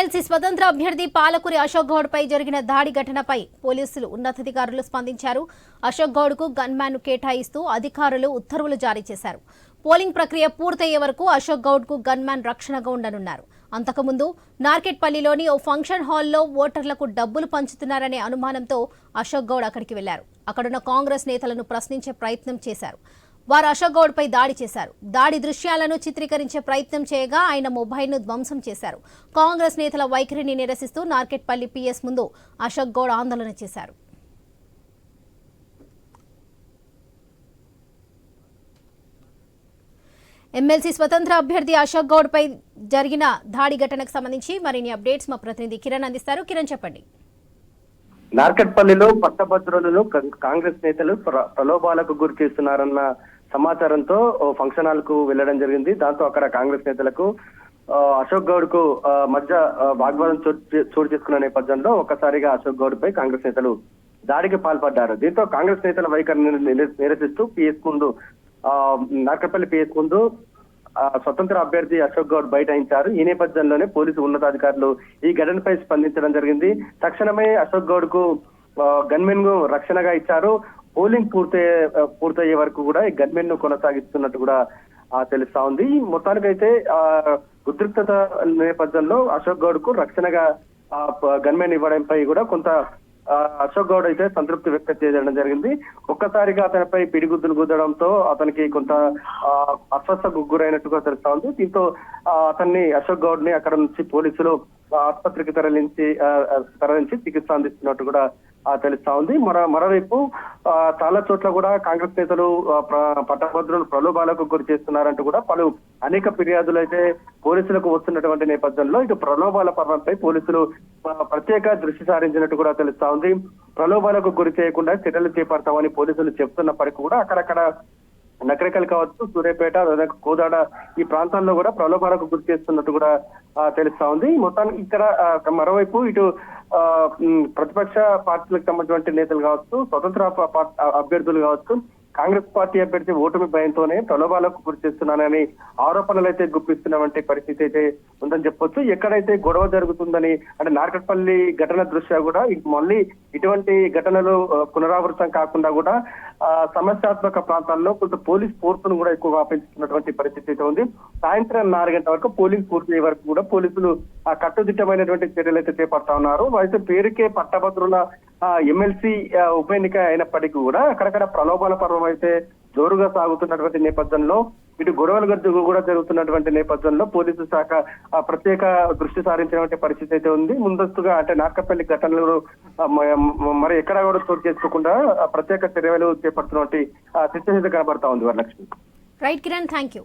MLC స్వతంత్ర అభ్యర్థి పాలకురి అశోక్ గౌడ్ పై జరిగిన దాడి ఘటనపై పోలీసులు ఉన్నతాధికారులు స్పందించారు. అశోక్ గౌడ్కు గన్మ్యాన్ కేటాయిస్తూ అధికారులు ఉత్తర్వులు జారీ చేశారు. పోలింగ్ ప్రక్రియ పూర్తయ్యే వరకు అశోక్ గౌడ్కు గన్మ్యాన్ రక్షణగా ఉండనున్నారు. అంతకుముందు నార్కెట్పల్లిలోని ఓ ఫంక్షన్ హాల్లో ఓటర్లకు డబ్బులు పంచుతున్నారనే అనుమానంతో అశోక్ గౌడ్ అక్కడికి వెళ్ళారు. అక్కడున్న కాంగ్రెస్ నేతలను ప్రశ్నించే ప్రయత్నం చేశారు. వారు అశోక్ గౌడ్ పై దాడి చేశారు. దాడి దృశ్యాలను చిత్రీకరించే ప్రయత్నం చేయగా ఆయన మొబైల్ను ధ్వంసం చేశారు. కాంగ్రెస్ నేతల వైఖరిని నిరసిస్తూ నార్కెట్పల్లి పిఎస్ ముందు అశోక్ గౌడ్ ఆందోళన చేశారు. ఎమ్మెల్సీ స్వతంత్ర అభ్యర్థి అశోక్ గౌడ్ పై జరిగిన దాడి ఘటనకు సంబంధించి మరిన్ని అప్డేట్స్ మా ప్రతినిధి కిరణ్ అందిస్తారు. కిరణ్ చెప్పండి. నార్కట్పల్లిలో పట్టభద్రులను కాంగ్రెస్ నేతలు ప్రలోభాలకు గురి చేస్తున్నారన్న సమాచారంతో ఫంక్షన్ హాల్కు వెళ్ళడం జరిగింది. దాంతో అక్కడ కాంగ్రెస్ నేతలకు ఆ, అశోక్ గౌడ్కు ఆ, మధ్య వాగ్వాదం చోటు చోటు చేసుకున్న నేపథ్యంలో ఒక్కసారిగా అశోక్ గౌడ్ పై కాంగ్రెస్ నేతలు దాడికి పాల్పడ్డారు. దీంతో కాంగ్రెస్ నేతల వైఖరిని నిరసిస్తూ పిఎస్ ముందు ఆ, నార్కట్పల్లి పిఎస్ ముందు స్వతంత్ర అభ్యర్థి అశోక్ గౌడ్ బైఠాయించారు. ఈ నేపథ్యంలోనే పోలీసు ఉన్నతాధికారులు ఈ ఘటనపై స్పందించడం జరిగింది. తక్షణమే అశోక్ గౌడ్కు గన్మెన్కు రక్షణగా ఇచ్చారు. పోలింగ్ పూర్తయ్యే పూర్తయ్యే వరకు కూడా ఈ గన్మెన్ను కొనసాగిస్తున్నట్టు కూడా తెలుస్తా ఉంది. మొత్తానికైతే ఆ, ఉద్రిక్తత నేపథ్యంలో అశోక్ గౌడ్కు రక్షణగా గన్మెన్ ఇవ్వడంపై కూడా కొంత ఆ, అశోక్ గౌడ్ అయితే సంతృప్తి వ్యక్తం చేయడం జరిగింది. ఒక్కసారిగా అతనిపై పిడిగుద్దులు గుద్దడంతో అతనికి కొంత ఆ, అస్వస్థకు గురైనట్టుగా తెలుస్తా ఉంది. దీంతో ఆ, అతన్ని అశోక్ గౌడ్ని అక్కడ నుంచి పోలీసులు ఆసుపత్రికి తరలించి తరలించి చికిత్స అందిస్తున్నట్టు కూడా తెలుస్తా ఉంది. మర మరోవైపు ఆ, చాలా చోట్ల కూడా కాంగ్రెస్ నేతలు పట్టభద్రులు ప్రలోభాలకు గురి చేస్తున్నారంటూ కూడా పలు అనేక ఫిర్యాదులు అయితే పోలీసులకు వస్తున్నటువంటి నేపథ్యంలో ఇటు ప్రలోభాల పర్వంపై పోలీసులు ప్రత్యేక దృష్టి సారించినట్టు కూడా తెలుస్తా ఉంది. ప్రలోభాలకు గురి చేయకుండా చర్యలు చేపడతామని పోలీసులు చెప్తున్నప్పటికీ కూడా అక్కడక్కడ నకరికల్ కావచ్చు సూర్యపేట కోదాడ ఈ ప్రాంతాల్లో కూడా ప్రలోభాలకు గురి చేస్తున్నట్టు కూడా ఆ, తెలుస్తా ఉంది. మొత్తానికి ఇక్కడ మరోవైపు ఇటు ఆ, ప్రతిపక్ష పార్టీలకు సంబంధించిన నేతలు కావచ్చు స్వతంత్ర అభ్యర్థులు కావచ్చు కాంగ్రెస్ పార్టీ అభ్యర్థి ఓటమి భయంతోనే ప్రలోభాలకు గురి చేస్తున్నానని ఆరోపణలు అయితే గుప్పిస్తున్నటువంటి పరిస్థితి అయితే ఉందని చెప్పొచ్చు. ఎక్కడైతే గొడవ జరుగుతుందని అంటే నార్కట్పల్లి ఘటన దృష్ట్యా కూడా మళ్ళీ ఇటువంటి ఘటనలు పునరావృతం కాకుండా కూడా సమస్యాత్మక ప్రాంతాల్లో కొంత పోలీస్ ఫోర్స్ను కూడా ఎక్కువగా పెంచుతున్నటువంటి పరిస్థితి అయితే ఉంది. సాయంత్రం నాలుగు గంటల వరకు పోలింగ్ పూర్తయ్యే వరకు కూడా పోలీసులు కట్టుదిట్టమైనటువంటి చర్యలు అయితే చేపడతా ఉన్నారు. అయితే పేరుకే పట్టభద్రుల ఎమ్మెల్సీ ఉప ఎన్నిక అయినప్పటికీ కూడా అక్కడక్కడ ప్రలోభాల పర్వం అయితే జోరుగా సాగుతున్నటువంటి నేపథ్యంలో ఇటు గొడవలు గద్దు కూడా జరుగుతున్నటువంటి నేపథ్యంలో పోలీసు శాఖ ఆ, ప్రత్యేక దృష్టి సారించినటువంటి పరిస్థితి అయితే ఉంది. ముందస్తుగా అంటే నార్కపల్లి ఘటనలు మరి ఎక్కడ కూడా చోటు చేసుకోకుండా ఆ, ప్రత్యేక చర్యలు చేపడుతున్నటువంటి సిచ్యువేషన్ కనబడతా ఉంది Varalakshmi. Right Kiran thank you.